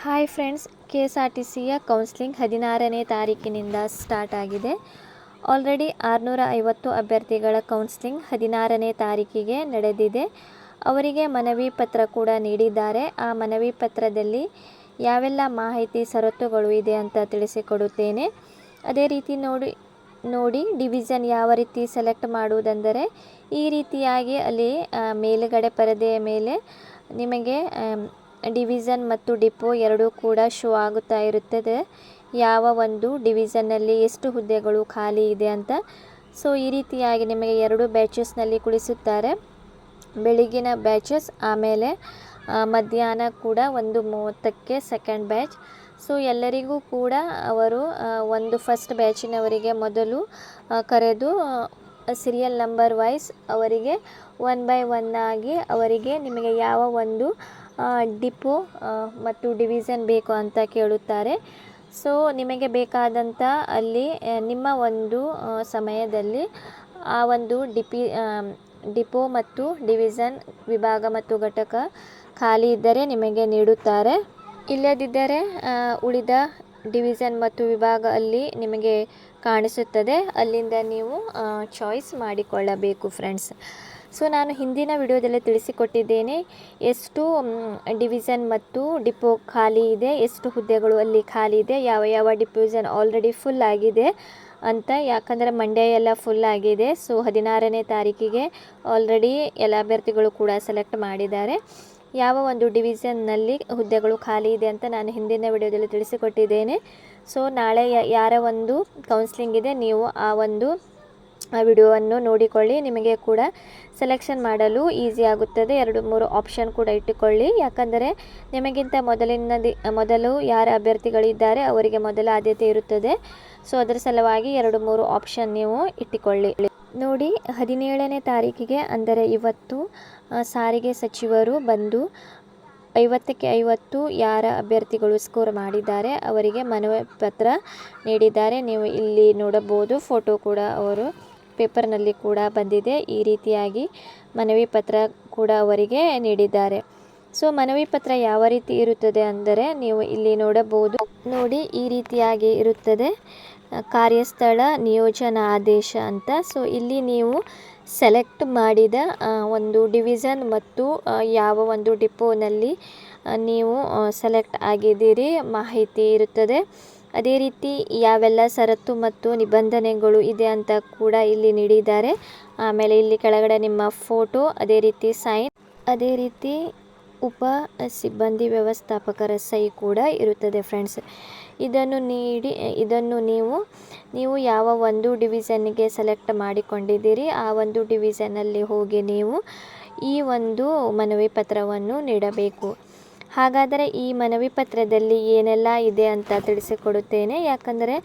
Hi friends K S R T ಸಿಯ counselling ಹದಿನಾರನೇ ತಾರೀಕಿನಿಂದ ಸ್ಟಾರ್ಟ್ ಆಗಿದೆ. ಆಲ್ರೆಡಿ ಆರುನೂರ ಐವತ್ತು ಅಭ್ಯರ್ಥಿಗಳ ಕೌನ್ಸಿಲಿಂಗ್ ಹದಿನಾರನೇ ತಾರೀಕಿಗೆ ನಡೆದಿದೆ. ಅವರಿಗೆ ಮನವಿ ಪತ್ರ ಕೂಡ ನೀಡಿದ್ದಾರೆ. ಆ ಮನವಿ ಪತ್ರದಲ್ಲಿ ಯಾವೆಲ್ಲ ಮಾಹಿತಿ ಸರತ್ತುಗಳು ಇದೆ ಅಂತ ತಿಳಿಸಿಕೊಡುತ್ತೇನೆ. ಅದೇ ರೀತಿ ನೋಡಿ ನೋಡಿ ಡಿವಿಷನ್ ಯಾವ ರೀತಿ ಸೆಲೆಕ್ಟ್ ಮಾಡುವುದೆಂದರೆ ಈ ರೀತಿಯಾಗಿ ಅಲ್ಲಿ ಮೇಲುಗಡೆ ಪರದೆಯ ಮೇಲೆ ನಿಮಗೆ ಡಿವಿಷನ್ ಮತ್ತು ಡಿಪೋ ಎರಡೂ ಕೂಡ ಶೋ ಆಗುತ್ತಾ ಇರುತ್ತದೆ. ಯಾವ ಒಂದು ಡಿವಿಷನ್ನಲ್ಲಿ ಎಷ್ಟು ಹುದ್ದೆಗಳು ಖಾಲಿ ಇದೆ ಅಂತ. ಸೊ, ಈ ರೀತಿಯಾಗಿ ನಿಮಗೆ ಎರಡು ಬ್ಯಾಚಸ್ನಲ್ಲಿ ಕುಳಿಸುತ್ತಾರೆ. ಬೆಳಗಿನ ಬ್ಯಾಚಸ್, ಆಮೇಲೆ ಮಧ್ಯಾಹ್ನ ಕೂಡ ಒಂದು ಮೂವತ್ತಕ್ಕೆ ಸೆಕೆಂಡ್ ಬ್ಯಾಚ್ ಸೊ, ಎಲ್ಲರಿಗೂ ಕೂಡ ಅವರು ಒಂದು ಫಸ್ಟ್ ಬ್ಯಾಚಿನವರಿಗೆ ಮೊದಲು ಕರೆದು ಸೀರಿಯಲ್ ನಂಬರ್ ವೈಸ್ ಅವರಿಗೆ ಒನ್ ಬೈ ಒನ್ ಆಗಿ ಅವರಿಗೆ ನಿಮಗೆ ಯಾವ ಒಂದು ಡಿಪೋ ಮತ್ತು ಡಿವಿಷನ್ ಬೇಕು ಅಂತ ಕೇಳುತ್ತಾರೆ. ಸೊ, ನಿಮಗೆ ಬೇಕಾದಂಥ ಅಲ್ಲಿ ನಿಮ್ಮ ಒಂದು ಸಮಯದಲ್ಲಿ ಆ ಒಂದು ಡಿಪಿ ಡಿಪೋ ಮತ್ತು ಡಿವಿಷನ್ ವಿಭಾಗ ಮತ್ತು ಘಟಕ ಖಾಲಿ ಇದ್ದರೆ ನಿಮಗೆ ನೀಡುತ್ತಾರೆ. ಇಲ್ಲದಿದ್ದರೆ ಉಳಿದ ಡಿವಿಷನ್ ಮತ್ತು ವಿಭಾಗ ಅಲ್ಲಿ ನಿಮಗೆ ಕಾಣಿಸುತ್ತದೆ. ಅಲ್ಲಿಂದ ನೀವು ಚಾಯ್ಸ್ ಮಾಡಿಕೊಳ್ಳಬೇಕು, ಫ್ರೆಂಡ್ಸ್. ಸೊ ನಾನು ಹಿಂದಿನ ವಿಡಿಯೋದಲ್ಲಿ ತಿಳಿಸಿಕೊಟ್ಟಿದ್ದೇನೆ, ಎಷ್ಟು ಡಿವಿಷನ್ ಮತ್ತು ಡಿಪೋ ಖಾಲಿ ಇದೆ, ಎಷ್ಟು ಹುದ್ದೆಗಳು ಅಲ್ಲಿ ಖಾಲಿ ಇದೆ, ಯಾವ ಯಾವ ಡಿವಿಷನ್ ಆಲ್ರೆಡಿ ಫುಲ್ ಆಗಿದೆ ಅಂತ, ಯಾಕಂದರೆ ಮಂಡ್ಯ ಎಲ್ಲ ಫುಲ್ ಆಗಿದೆ. ಸೊ ಹದಿನಾರನೇ ತಾರೀಕಿಗೆ ಆಲ್ರೆಡಿ ಎಲ್ಲ ಅಭ್ಯರ್ಥಿಗಳು ಕೂಡ ಸೆಲೆಕ್ಟ್ ಮಾಡಿದ್ದಾರೆ. ಯಾವ ಒಂದು ಡಿವಿಷನ್ನಲ್ಲಿ ಹುದ್ದೆಗಳು ಖಾಲಿ ಇದೆ ಅಂತ ನಾನು ಹಿಂದಿನ ವಿಡಿಯೋದಲ್ಲಿ ತಿಳಿಸಿಕೊಟ್ಟಿದ್ದೇನೆ. ಸೊ ನಾಳೆ ಯಾರ ಒಂದು ಕೌನ್ಸಿಲಿಂಗ್ ಇದೆ, ನೀವು ಆ ಒಂದು ಆ ವಿಡಿಯೋವನ್ನು ನೋಡಿಕೊಳ್ಳಿ. ನಿಮಗೆ ಕೂಡ ಸೆಲೆಕ್ಷನ್ ಮಾಡಲು ಈಸಿ ಆಗುತ್ತದೆ. ಎರಡು, ಮೂರು ಆಪ್ಷನ್ ಕೂಡ ಇಟ್ಟುಕೊಳ್ಳಿ. ಯಾಕಂದರೆ ನಿಮಗಿಂತ ಮೊದಲಿನ ಮೊದಲು ಯಾರ ಅಭ್ಯರ್ಥಿಗಳಿದ್ದಾರೆ ಅವರಿಗೆ ಮೊದಲ ಆದ್ಯತೆ ಇರುತ್ತದೆ. ಸೊ ಅದರ ಸಲುವಾಗಿ ಎರಡು, ಮೂರು ಆಪ್ಷನ್ ನೀವು ಇಟ್ಟುಕೊಳ್ಳಿ. ನೋಡಿ, ಹದಿನೇಳನೇ ತಾರೀಕಿಗೆ, ಅಂದರೆ ಇವತ್ತು ಸಾರಿಗೆ ಸಚಿವರು ಬಂದು ಐವತ್ತಕ್ಕೆ ಐವತ್ತು ಯಾರ ಅಭ್ಯರ್ಥಿಗಳು ಸ್ಕೋರ್ ಮಾಡಿದ್ದಾರೆ, ಅವರಿಗೆ ಮನವಿ ಪತ್ರ ನೀಡಿದ್ದಾರೆ. ನೀವು ಇಲ್ಲಿ ನೋಡಬಹುದು ಫೋಟೋ ಕೂಡ ಅವರು ಪೇಪರ್ನಲ್ಲಿ ಕೂಡ ಬಂದಿದೆ. ಈ ರೀತಿಯಾಗಿ ಮನವಿ ಪತ್ರ ಕೂಡ ಅವರಿಗೆ ನೀಡಿದ್ದಾರೆ. ಸೊ, ಮನವಿ ಪತ್ರ ಯಾವ ರೀತಿ ಇರುತ್ತದೆ ಅಂದರೆ ನೀವು ಇಲ್ಲಿ ನೋಡಬಹುದು. ನೋಡಿ, ಈ ರೀತಿಯಾಗಿ ಇರುತ್ತದೆ. ಕಾರ್ಯಸ್ಥಳ ನಿಯೋಜನಾ ಆದೇಶ ಅಂತ. ಸೊ, ಇಲ್ಲಿ ನೀವು ಸೆಲೆಕ್ಟ್ ಮಾಡಿದ ಒಂದು ಡಿವಿಷನ್ ಮತ್ತು ಯಾವ ಒಂದು ಡಿಪೋನಲ್ಲಿ ನೀವು ಸೆಲೆಕ್ಟ್ ಆಗಿದ್ದೀರಿ ಮಾಹಿತಿ ಇರುತ್ತದೆ. ಅದೇ ರೀತಿ ಯಾವೆಲ್ಲ ಷರತ್ತು ಮತ್ತು ನಿಬಂಧನೆಗಳು ಇದೆ ಅಂತ ಕೂಡ ಇಲ್ಲಿ ನೀಡಿದ್ದಾರೆ. ಆಮೇಲೆ ಇಲ್ಲಿ ಕೆಳಗಡೆ ನಿಮ್ಮ ಫೋಟೋ, ಅದೇ ರೀತಿ ಸೈನ್, ಅದೇ ರೀತಿ ಉಪ ಸಿಬ್ಬಂದಿ ವ್ಯವಸ್ಥಾಪಕರ ಸಹಿ ಕೂಡ ಇರುತ್ತದೆ ಫ್ರೆಂಡ್ಸ್. ಇದನ್ನು ನೀಡಿ, ಇದನ್ನು ನೀವು ನೀವು ಯಾವ ಒಂದು ಡಿವಿಷನ್ಗೆ ಸೆಲೆಕ್ಟ್ ಮಾಡಿಕೊಂಡಿದ್ದೀರಿ, ಆ ಒಂದು ಡಿವಿಷನಲ್ಲಿ ಹೋಗಿ ನೀವು ಈ ಒಂದು ಮನವಿ ಪತ್ರವನ್ನು ನೀಡಬೇಕು. ಹಾಗಾದರೆ ಈ ಮನವಿ ಪತ್ರದಲ್ಲಿ ಏನೆಲ್ಲ ಇದೆ ಅಂತ ತಿಳಿಸಿಕೊಡುತ್ತೇನೆ. ಯಾಕಂದರೆ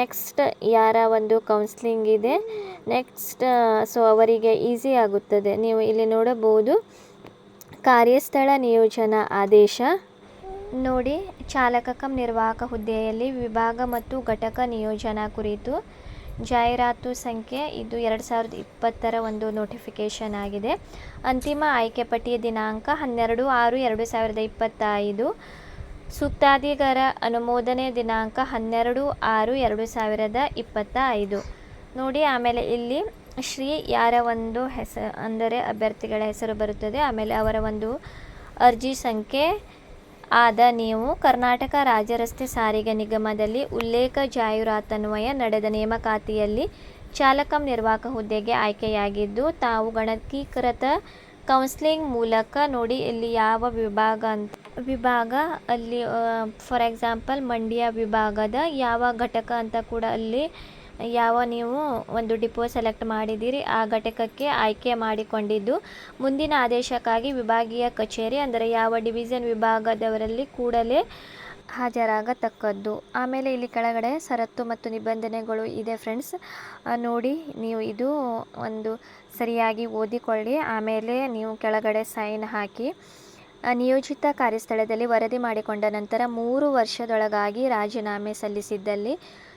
ನೆಕ್ಸ್ಟ್ ಯಾರ ಒಂದು ಕೌನ್ಸ್ಲಿಂಗ್ ಇದೆ ನೆಕ್ಸ್ಟ್ ಸೊ ಅವರಿಗೆ ಈಸಿ ಆಗುತ್ತದೆ. ನೀವು ಇಲ್ಲಿ ನೋಡಬಹುದು, ಕಾರ್ಯಸ್ಥಳ ನಿಯೋಜನಾ ಆದೇಶ. ನೋಡಿ, ಚಾಲಕ ಕಂ ನಿರ್ವಾಹಕ ಹುದ್ದೆಯಲ್ಲಿ ವಿಭಾಗ ಮತ್ತು ಘಟಕ ನಿಯೋಜನಾ ಕುರಿತು. ಜಾಹೀರಾತು ಸಂಖ್ಯೆ ಇದು ಎರಡು ಸಾವಿರದ ಇಪ್ಪತ್ತರ ಒಂದು ನೋಟಿಫಿಕೇಷನ್ ಆಗಿದೆ. ಅಂತಿಮ ಆಯ್ಕೆ ಪಟ್ಟಿಯ ದಿನಾಂಕ ಹನ್ನೆರಡು ಆರು ಎರಡು ಸಾವಿರದ ಇಪ್ಪತ್ತೈದು. ಸೂಕ್ತಾಧಿಕಾರ ಅನುಮೋದನೆ ದಿನಾಂಕ ಹನ್ನೆರಡು ಆರು ಎರಡು ಸಾವಿರದ ಇಪ್ಪತ್ತ ಐದು ನೋಡಿ, ಆಮೇಲೆ ಇಲ್ಲಿ ಶ್ರೀ ಯಾರ ಒಂದು ಹೆಸ, ಅಂದರೆ ಅಭ್ಯರ್ಥಿಗಳ ಹೆಸರು ಬರುತ್ತದೆ. ಆಮೇಲೆ ಅವರ ಒಂದು ಅರ್ಜಿ ಸಂಖ್ಯೆ ಆದ ನೀವು ಕರ್ನಾಟಕ ರಾಜ್ಯ ರಸ್ತೆ ಸಾರಿಗೆ ನಿಗಮದಲ್ಲಿ ಉಲ್ಲೇಖ ಜಾಹೀರಾತನ್ವಯ ನಡೆದ ನೇಮಕಾತಿಯಲ್ಲಿ ಚಾಲಕ ನಿರ್ವಾಹಕ ಹುದ್ದೆಗೆ ಆಯ್ಕೆಯಾಗಿದ್ದು, ತಾವು ಗಣಕೀಕೃತ ಕೌನ್ಸಿಲಿಂಗ್ ಮೂಲಕ ನೋಡಿ ಇಲ್ಲಿ ಯಾವ ವಿಭಾಗ ಅಂತ ವಿಭಾಗ ಅಲ್ಲಿ ಫಾರ್ ಎಕ್ಸಾಂಪಲ್ ಮಂಡ್ಯ ವಿಭಾಗದ ಯಾವ ಘಟಕ ಅಂತ ಕೂಡ ಅಲ್ಲಿ ಯಾವ ನೀವು ಒಂದು ಡಿಪೋ ಸೆಲೆಕ್ಟ್ ಮಾಡಿದ್ದೀರಿ, ಆ ಘಟಕಕ್ಕೆ ಆಯ್ಕೆ ಮಾಡಿಕೊಂಡಿದ್ದು. ಮುಂದಿನ ಆದೇಶಕ್ಕಾಗಿ ವಿಭಾಗೀಯ ಕಚೇರಿ, ಅಂದರೆ ಯಾವ ಡಿವಿಷನ್ ವಿಭಾಗದವರಲ್ಲಿ ಕೂಡಲೇ ಹಾಜರಾಗತಕ್ಕದ್ದು. ಆಮೇಲೆ ಇಲ್ಲಿ ಕೆಳಗಡೆ ಸರತ್ತು ಮತ್ತು ನಿಬಂಧನೆಗಳು ಇದೆ ಫ್ರೆಂಡ್ಸ್. ನೋಡಿ, ನೀವು ಇದು ಒಂದು ಸರಿಯಾಗಿ ಓದಿಕೊಳ್ಳಿ. ಆಮೇಲೆ ನೀವು ಕೆಳಗಡೆ ಸೈನ್ ಹಾಕಿ ನಿಯೋಜಿತ ಕಾರ್ಯಸ್ಥಳದಲ್ಲಿ ವರದಿ ಮಾಡಿಕೊಂಡ ನಂತರ ಮೂರು ವರ್ಷದೊಳಗಾಗಿ ರಾಜೀನಾಮೆ ಸಲ್ಲಿಸಿದ್ದಲ್ಲಿ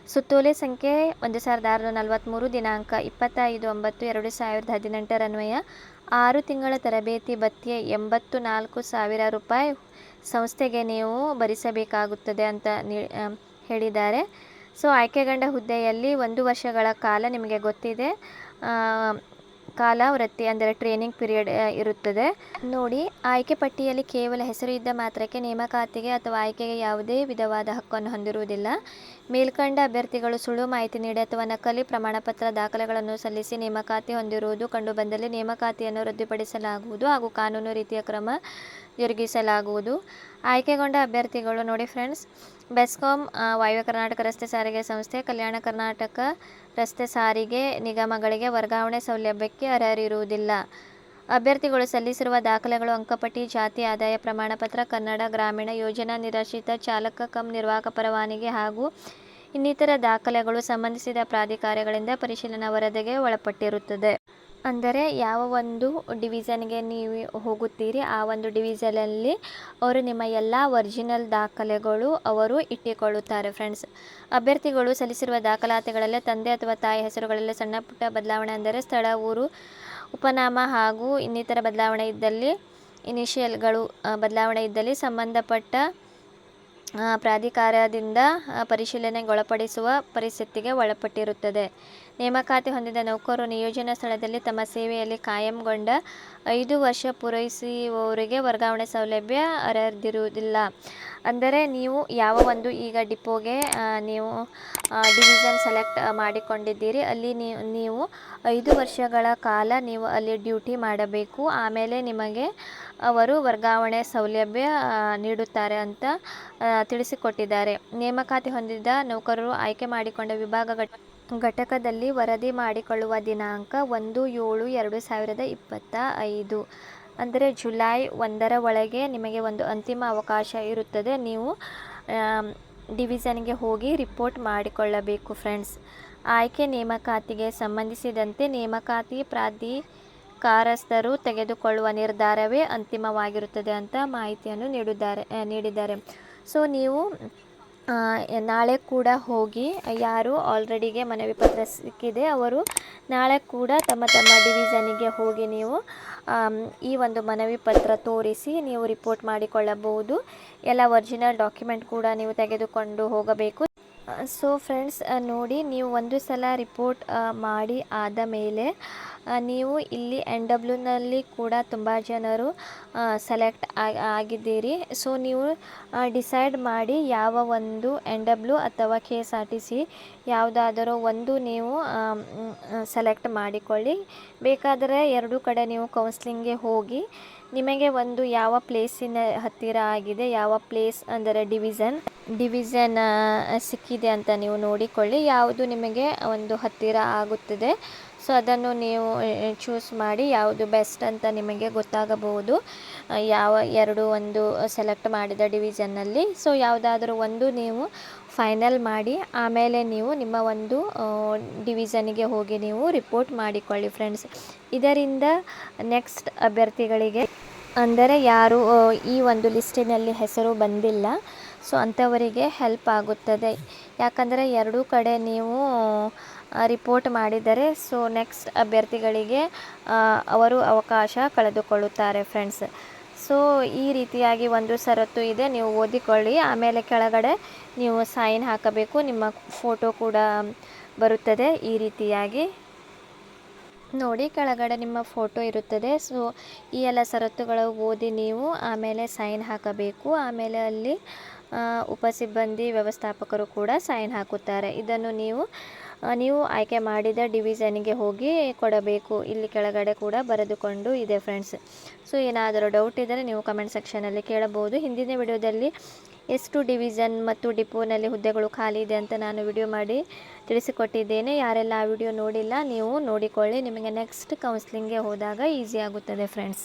ಸುತ್ತೋಲೆ ಸಂಖ್ಯೆ ಒಂದು ಸಾವಿರದ ಆರುನೂರ ನಲವತ್ತ್ಮೂರು ದಿನಾಂಕ ಇಪ್ಪತ್ತೈದು ಒಂಬತ್ತು ಎರಡು ಸಾವಿರದ ಹದಿನೆಂಟರನ್ವಯ ಆರು ತಿಂಗಳ ತರಬೇತಿ ಭತ್ಯೆ ಎಂಬತ್ತು ನಾಲ್ಕು ಸಾವಿರ ರೂಪಾಯಿ ಸಂಸ್ಥೆಗೆ ನೀವು ಭರಿಸಬೇಕಾಗುತ್ತದೆ ಅಂತ ಹೇಳಿದ್ದಾರೆ. ಸೊ, ಆಯ್ಕೆಗೊಂಡ ಹುದ್ದೆಯಲ್ಲಿ ಒಂದು ವರ್ಷಗಳ ಕಾಲ ನಿಮಗೆ ಗೊತ್ತಿದೆ. ಕಾಲಾವೃತ್ತಿ ಅಂದರೆ ಟ್ರೈನಿಂಗ್ ಪೀರಿಯಡ್ ಇರುತ್ತದೆ. ನೋಡಿ, ಆಯ್ಕೆ ಪಟ್ಟಿಯಲ್ಲಿ ಕೇವಲ ಹೆಸರು ಇದ್ದ ಮಾತ್ರಕ್ಕೆ ನೇಮಕಾತಿಗೆ ಅಥವಾ ಆಯ್ಕೆಗೆ ಯಾವುದೇ ವಿಧವಾದ ಹಕ್ಕನ್ನು ಹೊಂದಿರುವುದಿಲ್ಲ. ಮೇಲ್ಕಂಡ ಅಭ್ಯರ್ಥಿಗಳು ಸುಳ್ಳು ಮಾಹಿತಿ ನೀಡಿ ಅಥವಾ ನಕಲಿ ಪ್ರಮಾಣಪತ್ರ ದಾಖಲೆಗಳನ್ನು ಸಲ್ಲಿಸಿ ನೇಮಕಾತಿ ಹೊಂದಿರುವುದು ಕಂಡುಬಂದಲ್ಲಿ ನೇಮಕಾತಿಯನ್ನು ರದ್ದುಪಡಿಸಲಾಗುವುದು ಹಾಗೂ ಕಾನೂನು ರೀತಿಯ ಕ್ರಮ ಜರುಗಿಸಲಾಗುವುದು. ಆಯ್ಕೆಗೊಂಡ ಅಭ್ಯರ್ಥಿಗಳು ನೋಡಿ ಫ್ರೆಂಡ್ಸ್, ಬೆಸ್ಕಾಂ ವಾಯುವ್ಯ ಕರ್ನಾಟಕ ರಸ್ತೆ ಸಾರಿಗೆ ಸಂಸ್ಥೆ, ಕಲ್ಯಾಣ ಕರ್ನಾಟಕ ರಸ್ತೆ ಸಾರಿಗೆ ನಿಗಮಗಳಿಗೆ ವರ್ಗಾವಣೆ ಸೌಲಭ್ಯಕ್ಕೆ ಅರ್ಹರಿರುವುದಿಲ್ಲ. ಅಭ್ಯರ್ಥಿಗಳು ಸಲ್ಲಿಸಿರುವ ದಾಖಲೆಗಳು ಅಂಕಪಟ್ಟಿ, ಜಾತಿ ಆದಾಯ ಪ್ರಮಾಣಪತ್ರ ಕನ್ನಡ ಗ್ರಾಮೀಣ ಯೋಜನಾ ನಿರಾಶ್ರಿತ ಚಾಲಕ ಕಂ ನಿರ್ವಾಹಕ ಪರವಾನಗಿ ಹಾಗೂ ಇನ್ನಿತರ ದಾಖಲೆಗಳು ಸಂಬಂಧಿಸಿದ ಪ್ರಾಧಿಕಾರಗಳಿಂದ ಪರಿಶೀಲನಾ ವರದಿಗೆ ಒಳಪಟ್ಟಿರುತ್ತದೆ. ಅಂದರೆ ಯಾವ ಒಂದು ಡಿವಿಷನ್ಗೆ ನೀವು ಹೋಗುತ್ತೀರಿ, ಆ ಒಂದು ಡಿವಿಷನಲ್ಲಿ ಅವರು ನಿಮ್ಮ ಎಲ್ಲ ಒರಿಜಿನಲ್ ದಾಖಲೆಗಳು ಅವರು ಇಟ್ಟುಕೊಳ್ಳುತ್ತಾರೆ ಫ್ರೆಂಡ್ಸ್. ಅಭ್ಯರ್ಥಿಗಳು ಸಲ್ಲಿಸಿರುವ ದಾಖಲಾತಿಗಳಲ್ಲಿ ತಂದೆ ಅಥವಾ ತಾಯಿ ಹೆಸರುಗಳಲ್ಲೇ ಸಣ್ಣ ಪುಟ್ಟ ಬದಲಾವಣೆ ಅಂದರೆ ಸ್ಥಳ, ಊರು, ಉಪನಾಮ ಹಾಗೂ ಇನ್ನಿತರ ಬದಲಾವಣೆ ಇದ್ದಲ್ಲಿ ಇನಿಷಿಯಲ್ಗಳು ಬದಲಾವಣೆ ಇದ್ದಲ್ಲಿ ಸಂಬಂಧಪಟ್ಟ ಪ್ರಾಧಿಕಾರದಿಂದ ಪರಿಶೀಲನೆಗೊಳಪಡಿಸುವ ಪರಿಸ್ಥಿತಿಗೆ ಒಳಪಟ್ಟಿರುತ್ತದೆ. ನೇಮಕಾತಿ ಹೊಂದಿದ ನೌಕರರು ನಿಯೋಜನಾ ಸ್ಥಳದಲ್ಲಿ ತಮ್ಮ ಸೇವೆಯಲ್ಲಿ ಕಾಯಂಗೊಂಡ ಐದು ವರ್ಷ ಪೂರೈಸುವವರಿಗೆ ವರ್ಗಾವಣೆ ಸೌಲಭ್ಯ ಅರ್ಹದಿರುವುದಿಲ್ಲ ಅಂದರೆ ನೀವು ಯಾವ ಒಂದು ಈಗ ಡಿಪೋಗೆ ನೀವು ಡಿವಿಷನ್ ಸೆಲೆಕ್ಟ್ ಮಾಡಿಕೊಂಡಿದ್ದೀರಿ, ಅಲ್ಲಿ ನೀವು ಐದು ವರ್ಷಗಳ ಕಾಲ ನೀವು ಅಲ್ಲಿ ಡ್ಯೂಟಿ ಮಾಡಬೇಕು. ಆಮೇಲೆ ನಿಮಗೆ ಅವರು ವರ್ಗಾವಣೆ ಸೌಲಭ್ಯ ನೀಡುತ್ತಾರೆ ಅಂತ ತಿಳಿಸಿಕೊಟ್ಟಿದ್ದಾರೆ. ನೇಮಕಾತಿ ಹೊಂದಿದ ನೌಕರರು ಆಯ್ಕೆ ಮಾಡಿಕೊಂಡ ವಿಭಾಗ ಘಟಕದಲ್ಲಿ ವರದಿ ಮಾಡಿಕೊಳ್ಳುವ ದಿನಾಂಕ ಒಂದು ಏಳು ಎರಡು ಸಾವಿರದ ಇಪ್ಪತ್ತ ಐದು. ಅಂದರೆ ಜುಲೈ ಒಂದರ ಒಳಗೆ ನಿಮಗೆ ಒಂದು ಅಂತಿಮ ಅವಕಾಶ ಇರುತ್ತದೆ. ನೀವು ಡಿವಿಷನ್ಗೆ ಹೋಗಿ ರಿಪೋರ್ಟ್ ಮಾಡಿಕೊಳ್ಳಬೇಕು ಫ್ರೆಂಡ್ಸ್. ಆಯ್ಕೆ ನೇಮಕಾತಿಗೆ ಸಂಬಂಧಿಸಿದಂತೆ ನೇಮಕಾತಿ ಪ್ರಾಧಿಕಾರಸ್ಥರು ತೆಗೆದುಕೊಳ್ಳುವ ನಿರ್ಧಾರವೇ ಅಂತಿಮವಾಗಿರುತ್ತದೆ ಅಂತ ಮಾಹಿತಿಯನ್ನು ನೀಡಿದ್ದಾರೆ ನೀಡಿದ್ದಾರೆ. ಸೊ ನೀವು ನಾಳೆ ಕೂಡ ಹೋಗಿ, ಯಾರು ಆಲ್ರೆಡಿಗೆ ಮನವಿ ಪತ್ರ ಸಿಕ್ಕಿದೆ, ಅವರು ನಾಳೆ ಕೂಡ ತಮ್ಮ ತಮ್ಮ ಡಿವಿಷನಿಗೆ ಹೋಗಿ ನೀವು ಈ ಒಂದು ಮನವಿ ಪತ್ರ ತೋರಿಸಿ ನೀವು ರಿಪೋರ್ಟ್ ಮಾಡಿಕೊಳ್ಳಬಹುದು. ಎಲ್ಲ ಒರಿಜಿನಲ್ ಡಾಕ್ಯುಮೆಂಟ್ ಕೂಡ ನೀವು ತೆಗೆದುಕೊಂಡು ಹೋಗಬೇಕು. ಸೊ ಫ್ರೆಂಡ್ಸ್ ನೋಡಿ, ನೀವು ಒಂದು ಸಲ ರಿಪೋರ್ಟ್ ಮಾಡಿ ಆದ ಮೇಲೆ ನೀವು ಇಲ್ಲಿ ಎನ್ ಡಬ್ಲ್ಯೂನಲ್ಲಿ ಕೂಡ ತುಂಬ ಜನರು ಸೆಲೆಕ್ಟ್ ಆಗಿದ್ದೀರಿ. ಸೊ ನೀವು ಡಿಸೈಡ್ ಮಾಡಿ ಯಾವ ಒಂದು ಎನ್ ಡಬ್ಲ್ಯೂ ಅಥವಾ K S R T C ಯಾವುದಾದರೂ ಒಂದು ನೀವು ಸೆಲೆಕ್ಟ್ ಮಾಡಿಕೊಳ್ಳಿ. ಬೇಕಾದರೆ ಎರಡೂ ಕಡೆ ನೀವು ಕೌನ್ಸ್ಲಿಂಗ್ಗೆ ಹೋಗಿ ನಿಮಗೆ ಒಂದು ಯಾವ ಪ್ಲೇಸಿನ ಹತ್ತಿರ ಆಗಿದೆ, ಯಾವ ಪ್ಲೇಸ್ ಅಂದರೆ ಡಿವಿಷನ್ ಡಿವಿಷನ್ ಸಿಕ್ಕಿದೆ ಅಂತ ನೀವು ನೋಡಿಕೊಳ್ಳಿ. ಯಾವುದು ನಿಮಗೆ ಒಂದು ಹತ್ತಿರ ಆಗುತ್ತದೆ. ಸೊ, ಅದನ್ನು ನೀವು ಚೂಸ್ ಮಾಡಿ ಯಾವುದು ಬೆಸ್ಟ್ ಅಂತ ನಿಮಗೆ ಗೊತ್ತಾಗಬಹುದು. ಯಾವ ಎರಡು ಒಂದು ಸೆಲೆಕ್ಟ್ ಮಾಡಿದ ಡಿವಿಷನ್ನಲ್ಲಿ ಸೊ ಯಾವುದಾದ್ರೂ ಒಂದು ನೀವು ಫೈನಲ್ ಮಾಡಿ, ಆಮೇಲೆ ನೀವು ನಿಮ್ಮ ಒಂದು ಡಿವಿಷನ್ಗೆ ಹೋಗಿ ನೀವು ರಿಪೋರ್ಟ್ ಮಾಡಿಕೊಳ್ಳಿ ಫ್ರೆಂಡ್ಸ್ ಇದರಿಂದ ನೆಕ್ಸ್ಟ್ ಅಭ್ಯರ್ಥಿಗಳಿಗೆ ಅಂದರೆ ಯಾರು ಈ ಒಂದು ಲಿಸ್ಟಿನಲ್ಲಿ ಹೆಸರು ಬಂದಿಲ್ಲ. ಸೊ ಅಂಥವರಿಗೆ ಹೆಲ್ಪ್ ಆಗುತ್ತದೆ. ಯಾಕಂದರೆ ಎರಡೂ ಕಡೆ ನೀವು ರಿಪೋರ್ಟ್ ಮಾಡಿದರೆ, ಸೊ ನೆಕ್ಸ್ಟ್ ಅಭ್ಯರ್ಥಿಗಳಿಗೆ ಅವರು ಅವಕಾಶ ಕಳೆದುಕೊಳ್ಳುತ್ತಾರೆ ಫ್ರೆಂಡ್ಸ್. ಸೊ ಈ ರೀತಿಯಾಗಿ ಒಂದು ಷರತ್ತು ಇದೆ, ನೀವು ಓದಿಕೊಳ್ಳಿ. ಆಮೇಲೆ ಕೆಳಗಡೆ ನೀವು ಸೈನ್ ಹಾಕಬೇಕು, ನಿಮ್ಮ ಫೋಟೋ ಕೂಡ ಬರುತ್ತದೆ ಈ ರೀತಿಯಾಗಿ. ನೋಡಿ ಕೆಳಗಡೆ ನಿಮ್ಮ ಫೋಟೋ ಇರುತ್ತದೆ. ಸೊ ಈ ಎಲ್ಲ ಷರತ್ತುಗಳು ಓದಿ ನೀವು ಆಮೇಲೆ ಸೈನ್ ಹಾಕಬೇಕು. ಆಮೇಲೆ ಅಲ್ಲಿ ಉಪ ಸಿಬ್ಬಂದಿ ವ್ಯವಸ್ಥಾಪಕರು ಕೂಡ ಸೈನ್ ಹಾಕುತ್ತಾರೆ. ಇದನ್ನು ನೀವು ನೀವು ಆಯ್ಕೆ ಮಾಡಿದ ಡಿವಿಷನ್ಗೆ ಹೋಗಿ ಕೊಡಬೇಕು. ಇಲ್ಲಿ ಕೆಳಗಡೆ ಕೂಡ ಬರೆದುಕೊಂಡು ಇದೆ, ಫ್ರೆಂಡ್ಸ್. ಸೊ ಏನಾದರೂ ಡೌಟ್ ಇದ್ದರೆ ನೀವು ಕಮೆಂಟ್ ಸೆಕ್ಷನಲ್ಲಿ ಕೇಳಬಹುದು. ಹಿಂದಿನ ವಿಡಿಯೋದಲ್ಲಿ ಎಷ್ಟು ಡಿವಿಷನ್ ಮತ್ತು ಡಿಪೋನಲ್ಲಿ ಹುದ್ದೆಗಳು ಖಾಲಿ ಇದೆ ಅಂತ ನಾನು ವಿಡಿಯೋ ಮಾಡಿ ತಿಳಿಸಿಕೊಟ್ಟಿದ್ದೇನೆ. ಯಾರೆಲ್ಲ ಆ ವಿಡಿಯೋ ನೋಡಿಲ್ಲ, ನೀವು ನೋಡಿಕೊಳ್ಳಿ. ನಿಮಗೆ ನೆಕ್ಸ್ಟ್ ಕೌನ್ಸಿಲಿಂಗ್ಗೆ ಹೋದಾಗ ಈಸಿ ಆಗುತ್ತದೆ ಫ್ರೆಂಡ್ಸ್